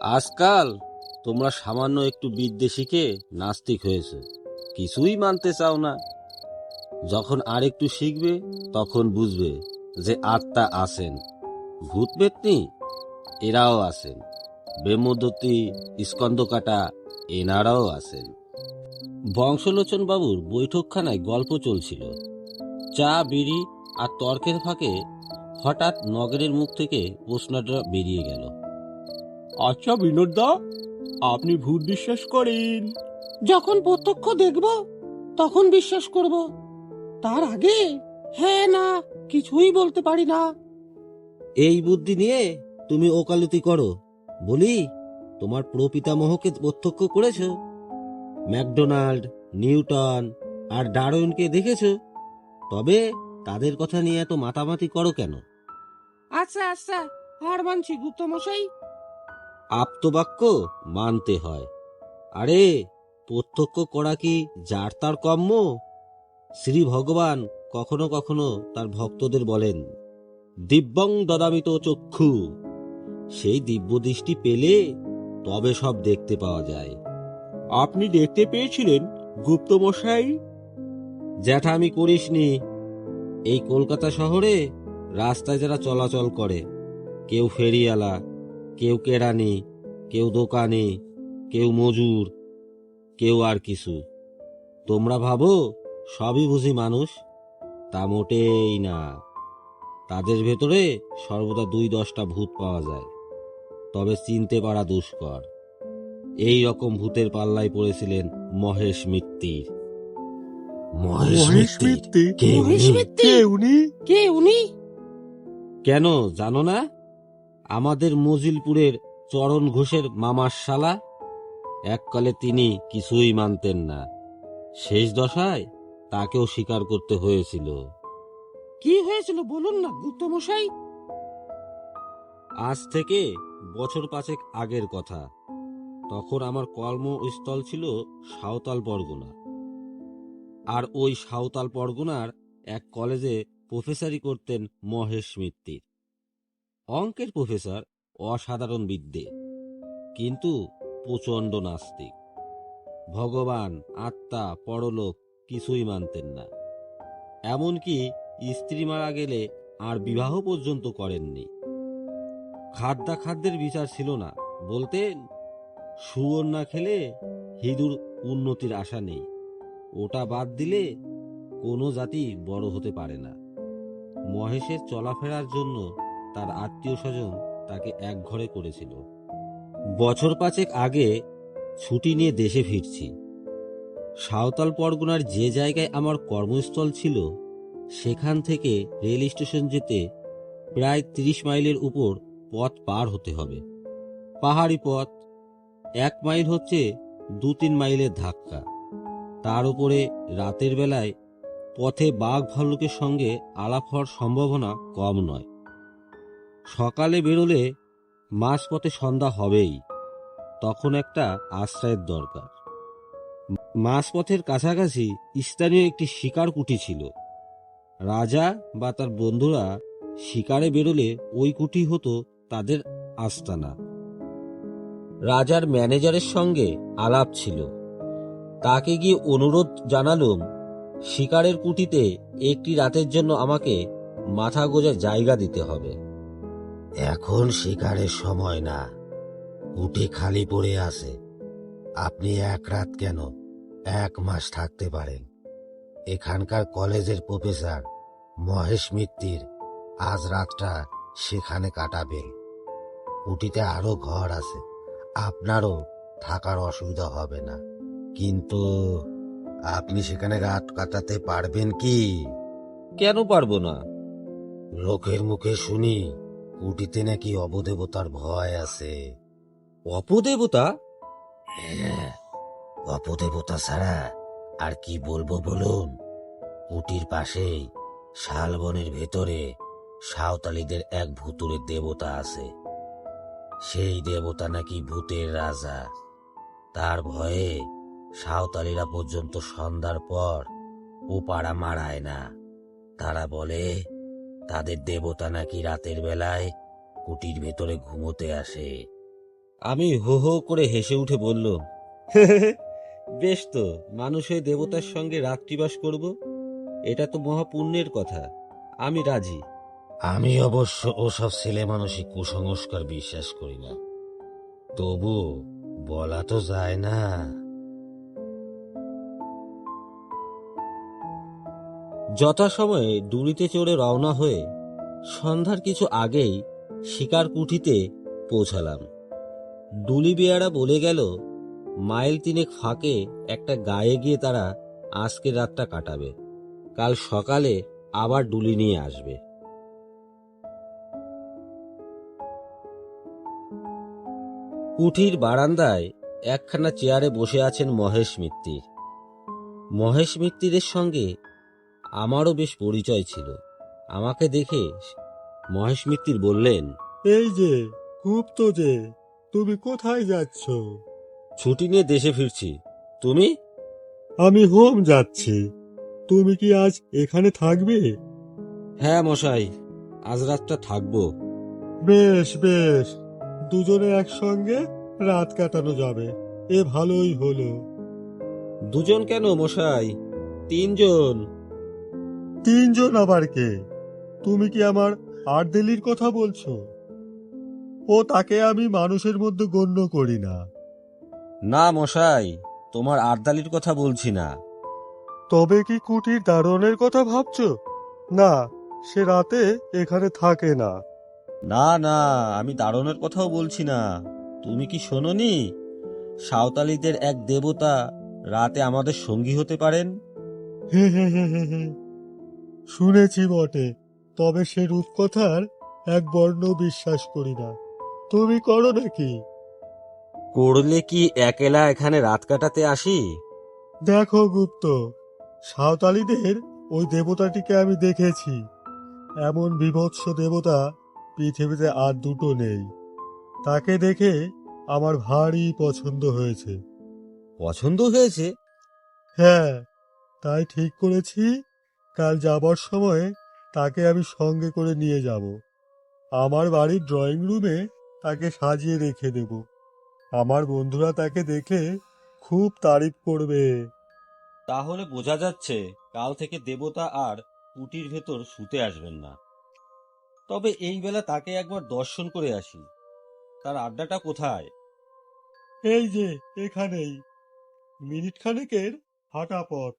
আজকাল তোমরা সামান্য একটু বিদ্যে শিখে নাস্তিক হয়েছে। কিছুই মানতে চাও না। যখন আর একটু শিখবে, তখন বুঝবে যে আত্মা আছেন। ভূত পেতনি, এরাও আছেন। বেমদতি স্কন্দকাটা এনারাও আছেন। বংশলোচন বাবুর বৈঠকখানায় গল্প চলছিল। চা, বিড়ি আর তর্কের ফাঁকে হঠাৎ নগরের মুখ থেকে প্রশ্নটা বেরিয়ে গেল। আচ্ছা বিনোদদা আপনি ভূত বিশ্বাস করেন? যখন প্রত্যক্ষ দেখব তখন বিশ্বাস করব। তার আগে হ্যাঁ না কিছুই বলতে পারি না। এই বুদ্ধি নিয়ে তুমি ওকালতি করো। বলি তোমার প্রপিতামহকে প্রত্যক্ষ করেছ? ম্যাকডোনাল্ড নিউটন আর ডারউইনকে দেখেছ? তবে তাদের কথা নিয়ে এত মাতামাতি করো কেন? আচ্ছা আচ্ছা। হার মানছি গুপ্ত মশাই আপ্তবাক্য মানতে হয়। আরে প্রত্যক্ষ করা কি যার তার কম্য শ্রী ভগবান কখনো কখনো তার ভক্তদের বলেন দিব্যং দদামিত চক্ষু। সেই দিব্য দৃষ্টি পেলে তবে সব দেখতে পাওয়া যায়। আপনি দেখতে পেয়েছিলেন গুপ্ত মশাই জ্যাঠা আমি করিসনি। এই কলকাতা শহরে রাস্তায় যারা চলাচল করে কেউ ফেরিওয়ালা কেউ কেরানি কেউ দোকানি কেউ মজুর কেউ আর কিছু। তোমরা ভাবো সবই বুঝি মানুষ? তা মোটেই না। তাদের ভেতরে সর্বদা দুই দশটা ভূত পাওয়া যায়। তবে চিনতে পারা দুষ্কর। এই রকম ভূতের পাল্লায় পড়েছিলেন মহেশ মিত্তির মহেশ মিত্তি? কে উনি? কে উনি? কে উনি? কেন জানো না? আমাদের মজিলপুরের চরণ ঘোষের মামার শালা। এককালে তিনি কিছুই মানতেন না। শেষ দশায় তাকেও স্বীকার করতে হয়েছিল। কি হয়েছিল বলুন না গুপ্ত মশাই আজ থেকে বছর পাঁচেক আগের কথা। তখন আমার কর্মস্থল ছিল সাঁওতাল পরগনা। আর ওই সাঁওতাল পরগনার এক কলেজে প্রফেসরি করতেন মহেশ মিত্তির। অঙ্কের প্রফেসর অসাধারণ বিদ্যে, কিন্তু প্রচণ্ড নাস্তিক। ভগবান, আত্মা, পরলোক কিছুই মানতেন না। এমনকি স্ত্রী মারা গেলে আর বিবাহ পর্যন্ত করেননি। খাদ্যা খাদ্যের বিচার ছিল না, বলতেন, শুয়োর না খেলে হিঁদুর উন্নতির আশা নেই। ওটা বাদ দিলে কোনো জাতি বড় হতে পারে না। মহেশের চলাফেরার জন্য তার আত্মীয় স্বজন তাকে এক ঘরে করেছিল। বছর পাঁচেক আগে ছুটি নিয়ে দেশে ফিরছি। সাঁওতাল পরগনার যে জায়গায় আমার কর্মস্থল ছিল, সেখান থেকে রেল স্টেশন যেতে প্রায় তিরিশ মাইলের উপর পথ পার হতে হবে। পাহাড়ি পথ, এক মাইল হচ্ছে দু তিন মাইলের ধাক্কা। তার উপরে রাতের বেলায় পথে বাঘ ভাল্লুকের সঙ্গে আলাপ হওয়ার সম্ভাবনা কম নয়। সকালে বেরোলে মাঝপথে সন্ধ্যা হবেই, তখন একটা আশ্রয়ের দরকার। মাঝপথের কাছাকাছি স্থানীয় একটি শিকার কুটি ছিল। রাজা বা তার বন্ধুরা শিকারে বেরোলে ওই কুটি হতো তাদের আস্তানা। রাজার ম্যানেজারের সঙ্গে আলাপ ছিল। তাকে গিয়ে অনুরোধ জানালুম শিকারের কুটিতে একটি রাতের জন্য আমাকে মাথা গোজার জায়গা দিতে হবে। এখন শিকারের সময় না। কুটি খালি পড়ে আছে। আপনি এক রাত কেন? এক মাস থাকতে পারেন। এখানকার কলেজের প্রফেসর মহেশ মিত্তির আজ রাতটা সেখানে কাটাবেন কুটিতে আরও ঘর আছে। আপনারও থাকার অসুবিধা হবে না। কিন্তু আপনি সেখানে রাত কাটাতে পারবেন কি? কেন পারব না? লোকের মুখে শুনি কুটিতে নাকি অবদেবতার ভয় আছে। অপদেবতা? হ্যাঁ অপদেবতা ছাড়া আর কি বলব বলুন? কুটির পাশেই শালবনের ভেতরে সাঁওতালিদের এক ভুতুরের দেবতা আছে। সেই দেবতা নাকি ভূতের রাজা। তার ভয়ে সাঁওতালিরা পর্যন্ত সন্ধ্যার পর ও পাড়া মারায় না। তারা বলে, তাদের দেবতা নাকি রাতের বেলায় কুটির ভেতরে ঘুমোতে আসে। আমি হো হো করে হেসে উঠে বলল বেশ তো, মানুষ হয়ে দেবতার সঙ্গে রাত্রিবাস করব? এটা তো মহাপুণ্যের কথা, আমি রাজি। আমি অবশ্য ওসব ছেলে মানসিক কুসংস্কার বিশ্বাস করি না। তবু বলা তো যায় না। যথাসময়ে ডুরিতে চড়ে রওনা হয়ে সন্ধ্যার কিছু আগেই শিকার কুঠিতে পৌঁছালাম। ডুলি বেয়ারা বলে গেল, মাইল তিনেক ফাঁকে একটা গায়ে গিয়ে তারা আজকের রাতটা কাটাবে। কাল সকালে আবার ডুলি নিয়ে আসবে। কুঠির বারান্দায় একখানা চেয়ারে বসে আছেন মহেশ মিত্তির। মহেশ মিত্তিরের সঙ্গে আমারও বেশ পরিচয় ছিল। আমাকে দেখে মহেশ মিত্তির বললেন এই যে গুপ্ত যে তুমি কোথায় যাচ্ছ? ছুটি নিয়ে দেশে ফিরছি। তুমি? আমি হোম যাচ্ছি। তুমি কি আজ এখানে থাকবে? হ্যাঁ মশাই আজ রাতটা থাকব। বেশ বেশ দুজনে একসঙ্গে রাত কাটানো যাবে। এ ভালোই হলো। দুজন কেন মশাই? তিনজন। তিনজন আবার কে? তুমি কি আমার আর্দেলির কথা বলছো? ও তাকে আমি মানুষের মধ্যে গণ্য করি না। না মশাই তোমার আর্দালির কথা বলছি না। তবে কি কুটির দারোয়ানের কথা ভাবছ? না সে রাতে এখানে থাকে না। না না আমি দারণের কথাও বলছি না। তুমি কি শোনোনি? সাঁওতালিদের এক দেবতা রাতে আমাদের সঙ্গী হতে পারেন? হে হে হে হে হে। শুনেছি বটে তবে সে রূপকথার এক বর্ণ বিশ্বাস করি না। তুমি করো নাকি? করলে কি একেলা এখানে রাত কাটাতে আসি? দেখো গুপ্ত সাঁওতালিদের ওই দেবতাটিকে আমি দেখেছি। এমন বিভৎস দেবতা পৃথিবীতে আর দুটো নেই। তাকে দেখে আমার ভারী পছন্দ হয়েছে। পছন্দ হয়েছে? হ্যাঁ তাই ঠিক করেছি কাল যাবার সময় তাকে আমি সঙ্গে করে নিয়ে যাব। আমার বাড়ির ড্রয়িং রুমে তাকে সাজিয়ে রেখে দেব। আমার বন্ধুরা তাকে দেখে খুব তারিফ করবে। তাহলে বোঝা যাচ্ছে কাল থেকে দেবতা আর কুটির ভেতর শুতে আসবেন না। তবে এই বেলা তাকে একবার দর্শন করে আসি। তার আড্ডাটা কোথায়? এই যে এখানেই। মিনিট খানেকের হাঁটা পথ।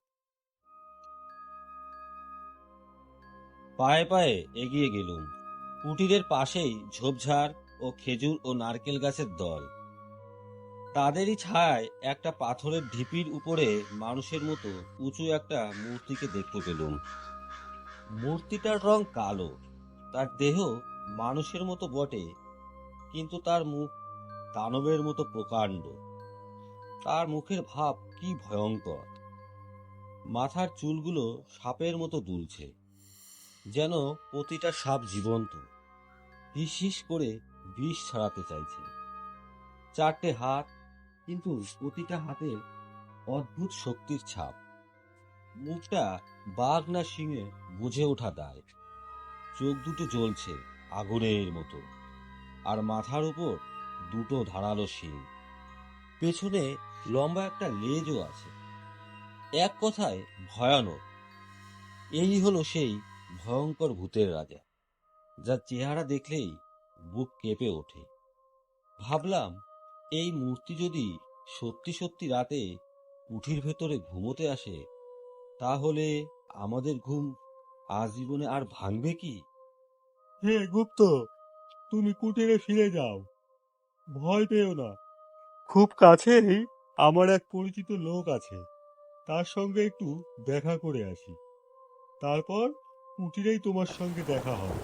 পায়ে পায়ে এগিয়ে গেলুম। কুটিরের পাশেই ঝোপঝাড় ও খেজুর ও নারকেল গাছের দল। তাদেরই ছায় একটা পাথরের ঢিপির উপরে মানুষের মতো উঁচু একটা মূর্তিকে দেখতে পেলুম। মূর্তিটার রং কালো, তার দেহ মানুষের মতো বটে, কিন্তু তার মুখ দানবের মতো প্রকাণ্ড। তার মুখের ভাব কি ভয়ঙ্কর! মাথার চুলগুলো সাপের মতো দুলছে। যেন প্রতিটা সাপ জীবন্ত। হিস করে বিষ ছাড়াতে চাইছে। চারটে হাত, কিন্তু প্রতিটা হাতে অদ্ভুত শক্তির ছাপ। মুখটা বাঘ না শিঙে বুঝে ওঠা দায়। চোখ দুটো জ্বলছে আগুনের মতো। আর মাথার উপর দুটো ধারালো শিং। পেছনে লম্বা একটা লেজও আছে। এক কথায় ভয়ানক। এই হলো সেই ভয়ঙ্কর ভূতের রাজা যার চেহারা দেখলেই বুক কেঁপে ওঠে। ভাবলাম, এই মূর্তি যদি সত্যি সত্যি রাতে কুঠির ভেতরে ঘুমোতে আসে, তাহলে আমাদের ঘুম আজীবনে আর ভাঙবে কি? হে গুপ্ত, তুমি কুটিরে ফিরে যাও। ভয় পেও না। খুব কাছেই আমার এক পরিচিত লোক আছে। তার সঙ্গে একটু দেখা করে আসি। তারপর কুটিরেই তোমার সঙ্গে দেখা হবে।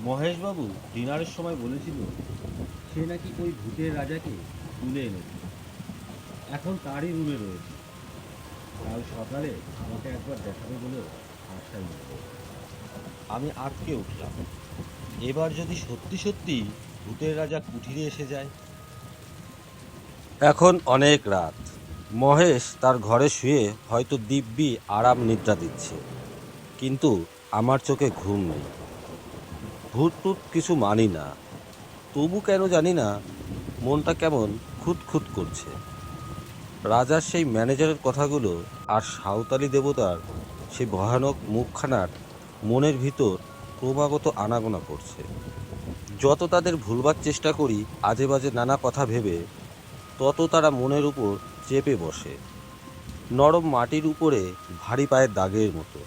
মহেশবাবু ডিনারের সময় বলেছিল সে নাকি ওই ভূতের রাজাকে তুলে এনেছে। এখন তারই রুমে রয়েছে। কাল সকালে আমাকে একবার দেখাবে বলে আশ্বাস দিল। আমি আটকে উঠলাম। এবার যদি সত্যি সত্যি ভূতের রাজা কুঠিরে এসে যায়? এখন অনেক রাত। মহেশ তার ঘরে শুয়ে হয়তো দিব্যি আরাম নিদ্রা দিচ্ছে। কিন্তু আমার চোখে ঘুম নেই। ভূত টুত কিছু মানি না। তবু কেন জানি না, মনটা কেমন খুঁত খুঁত করছে। রাজার সেই ম্যানেজারের কথাগুলো আর সাঁওতালি দেবতার সেই ভয়ানক মুখখানার মনের ভিতর ক্রমাগত আনাগোনা করছে। যত তাদের ভুলবার চেষ্টা করি আজে বাজে নানা কথা ভেবে, তত তারা মনের উপর চেপে বসে। নরম মাটির উপরে ভারী পায়ের দাগের মতো।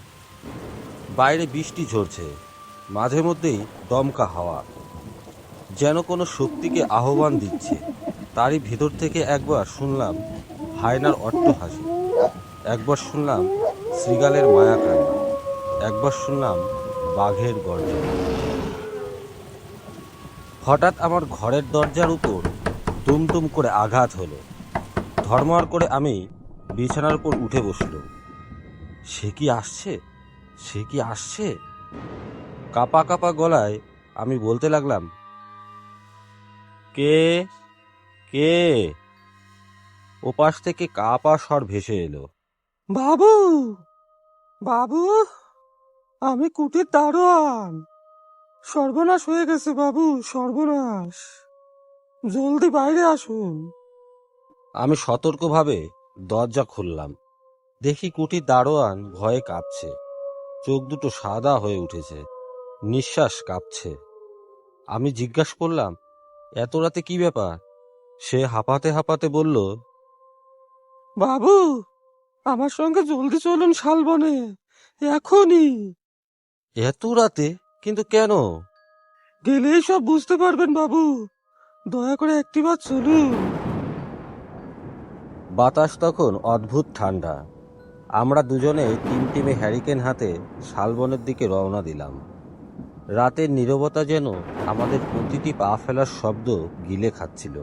বাইরে বৃষ্টি ঝরছে, মাঝে মধ্যেই দমকা হাওয়া। যেন কোনো শক্তিকে আহ্বান দিচ্ছে, তারই ভিতর থেকে একবার শুনলাম হায়নার অট্ট হাসি। একবার শুনলাম শ্রীগালের মায়া কান্না। একবার শুনলাম বাঘের গর্জন। হঠাৎ আমার ঘরের দরজার উপর দুমদুম করে আঘাত হলো। ধর্মার করে আমি বিছানার উপর উঠে বসল সে কি আসছে? সে কি আসছে? কাপা কাপা গলায় আমি বলতে লাগলাম, কে? কে? ওপাশ থেকে কাপা স্বর ভেসে এলো, বাবু! বাবু! আমি কুটির দারোয়ান। সর্বনাশ হয়ে গেছে বাবু, সর্বনাশ। জলদি বাইরে আসুন। আমি সতর্কভাবে দরজা খুললাম। দেখি কুটির দারোয়ান ভয়ে কাঁপছে। চোখ দুটো সাদা হয়ে উঠেছে। নিঃশ্বাস কাঁপছে। আমি জিজ্ঞাসা করলাম, এত রাতে কি ব্যাপার? সে হাঁপাতে হাঁপাতে বলল, বাবু, আমার সঙ্গে জলদি চলুন শালবনে, এখনই। এত রাতে? কিন্তু কেন? গেলেই সব বুঝতে পারবেন বাবু। দয়া করে একটিবার চলুন। বাতাস তখন অদ্ভুত ঠান্ডা। আমরা দুজনে তিন টিমে হ্যারিকেন হাতে শালবনের দিকে রওনা দিলাম। রাতের নীরবতা যেন আমাদের প্রতিটি পা ফেলার শব্দ গিলে খাচ্ছিল।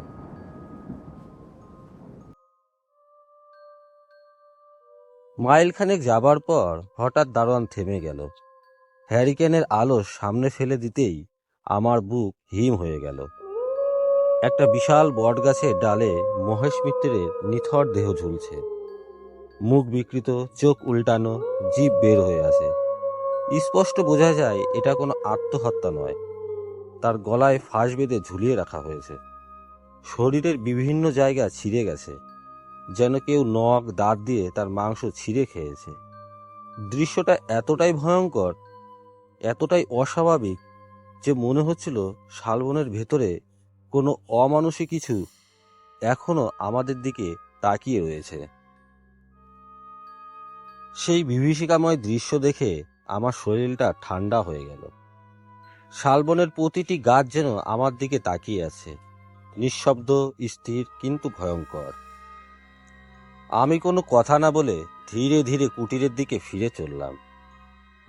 মাইলখানেক যাবার পর হঠাৎ দারোয়ান থেমে গেল। হ্যারিকেনের আলো সামনে ফেলে দিতেই আমার বুক হিম হয়ে গেল। একটা বিশাল বটগাছের ডালে মহেশ মিত্রের নিথর দেহ ঝুলছে। মুখ বিকৃত, চোখ উল্টানো, জীব বের হয়ে আছে স্পষ্ট বোঝা যায়, এটা কোনো আত্মহত্যা নয়। তার গলায় ফাঁস বেঁধে ঝুলিয়ে রাখা হয়েছে। শরীরের বিভিন্ন জায়গা ছিঁড়ে গেছে, যেন কেউ নখ, দাঁত দিয়ে তার মাংস ছিঁড়ে খেয়েছে। দৃশ্যটা এতটাই ভয়ঙ্কর, এতটাই অস্বাভাবিক, যে মনে হচ্ছিল শালবনের ভেতরে কোনো অমানুষী কিছু এখনও আমাদের দিকে তাকিয়ে রয়েছে। সেই বিভীষিকাময় দৃশ্য দেখে আমার শরীরটা ঠান্ডা হয়ে গেল। শালবনের প্রতিটি গাছ যেন আমার দিকে তাকিয়ে আছে। নিঃশব্দ, স্থির, কিন্তু ভয়ঙ্কর। আমি কোনো কথা না বলে ধীরে ধীরে কুটিরের দিকে ফিরে চললাম।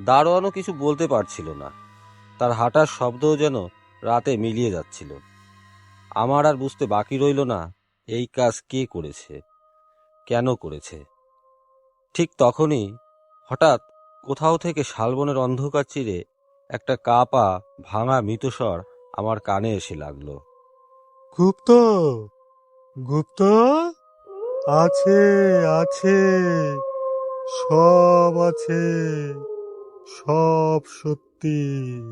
দারোয়ানও কিছু বলতে পারছিল না। তার হাঁটার শব্দও যেন রাতে মিলিয়ে যাচ্ছিল। আমার আর বুঝতে বাকি রইল না, এই কাজ কে করেছে? কেন করেছে? ঠিক তখনই হঠাৎ কোথাও থেকে শালবনের অন্ধকার চিরে একটা কাপা, ভাঙা মৃতস্বর আমার কানে এসে লাগল। গুপ্ত! গুপ্ত! আছে আছে। সব আছে, সব সত্যি।